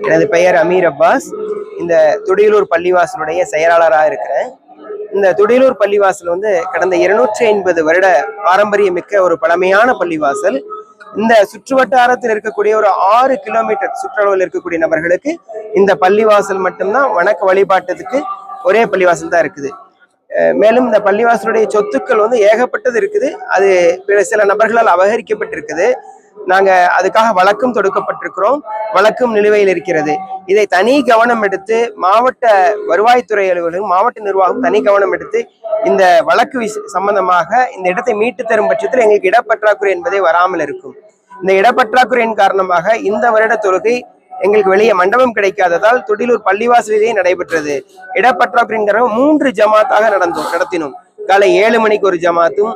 எனது பெயர் அமீர் அப்பாஸ். இந்த துடியலூர் பள்ளிவாசலுடைய செயலாளராக இருக்கிறேன். இந்த துடியலூர் பள்ளிவாசல் வந்து கடந்த இருநூற்றி ஐம்பது வருட பாரம்பரியமிக்க ஒரு பழமையான பள்ளிவாசல். இந்த சுற்று வட்டாரத்தில் இருக்கக்கூடிய ஒரு ஆறு கிலோமீட்டர் சுற்றளவில் இருக்கக்கூடிய நபர்களுக்கு இந்த பள்ளிவாசல் மட்டும்தான் வணக்க வழிபாட்டத்துக்கு ஒரே பள்ளிவாசல் தான் இருக்குது. மேலும் இந்த பள்ளிவாசலுடைய சொத்துக்கள் வந்து ஏகப்பட்டது இருக்குது. அது பிற- சில நபர்களால் அபகரிக்கப்பட்டிருக்குது. நாங்க அதுக்காக வழக்கும் தொடுக்கப்பட்டிருக்கிறோம். வழக்கும் நிலுவையில் இருக்கிறது. இதை தனி கவனம் எடுத்து மாவட்ட வருவாய்த்துறை அலுவலகம் மாவட்ட நிர்வாகம் தனி கவனம் எடுத்து இந்த வழக்கு சம்பந்தமாக இந்த இடத்தை மீட்டு தரும் பட்சத்தில் எங்களுக்கு இடப்பற்றாக்குறை என்பதே வராமல் இருக்கும். இந்த இடப்பற்றாக்குறையின் காரணமாக இந்த வருட தொழுகை எங்களுக்கு வெளியே மண்டபம் கிடைக்காததால் துடிலூர் பள்ளிவாசலிலேயே நடைபெற்றது. இடப்பற்றாக்குறையின் மூன்று ஜமாத்தாக நடந்தோம் நடத்தினோம். காலை ஏழு மணிக்கு ஒரு ஜமாத்தும்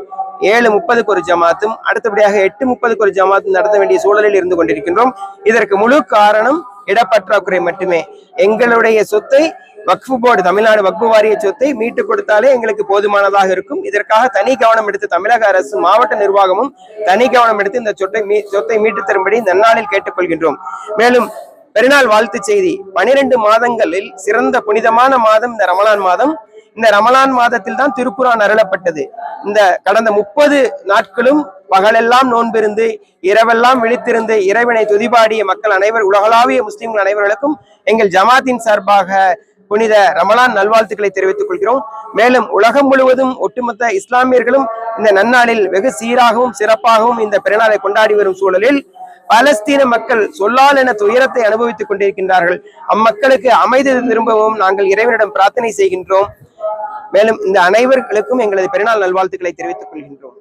ஏழு முப்பதுக்கு ஒரு ஜமாத்தும் அடுத்தபடியாக எட்டு முப்பதுக்கு ஒரு ஜமாத்தும் நடத்த வேண்டிய சூழலில் இருந்து கொண்டிருக்கின்றோம். இதற்கு முழு காரணம் இடப்பற்றாக்குறை மட்டுமே. எங்களுடைய சொத்தை வக்ஃபு போர்டு தமிழ்நாடு வக்ஃபு வாரிய சொத்தை மீட்டு கொடுத்தாலே எங்களுக்கு போதுமானதாக இருக்கும். இதற்காக தனி கவனம் எடுத்து தமிழக அரசு மாவட்ட நிர்வாகமும் தனி கவனம் எடுத்து இந்த சொத்தை மீ சொத்தை மீட்டு தரும்படி நன்னாளில் கேட்டுக்கொள்கின்றோம். மேலும் பெருநாள் வாழ்த்து செய்தி. பனிரெண்டு மாதங்களில் சிறந்த புனிதமான மாதம் இந்த ரமலான் மாதம். இந்த ரமலான் மாதத்தில் தான் திருக்குறான் அருளப்பட்டது. இந்த கடந்த முப்பது நாட்களும் பகலெல்லாம் நோன்பிருந்து இரவெல்லாம் விழித்திருந்து இறைவனை துதிபாடிய மக்கள் அனைவர் உலகளாவிய முஸ்லிம்கள் அனைவர்களுக்கும் எங்கள் ஜமாத்தின் சார்பாக புனித ரமலான் நல்வாழ்த்துக்களை தெரிவித்துக் கொள்கிறோம். மேலும் உலகம் முழுவதும் ஒட்டுமொத்த இஸ்லாமியர்களும் இந்த நன்னாளில் வெகு சீராகவும் சிறப்பாகவும் இந்த பிறநாளை கொண்டாடி வரும் சூழலில் பலஸ்தீன மக்கள் சொல்லால் என துயரத்தை அனுபவித்துக் கொண்டிருக்கின்றார்கள். அம்மக்களுக்கு அமைதி திரும்பவும் நாங்கள் இறைவனிடம் பிரார்த்தனை செய்கின்றோம். மேலும் இந்த அனைவர்களுக்கும் எங்களது பெருநாள் நல்வாழ்த்துக்களை தெரிவித்துக் கொள்கின்றோம்.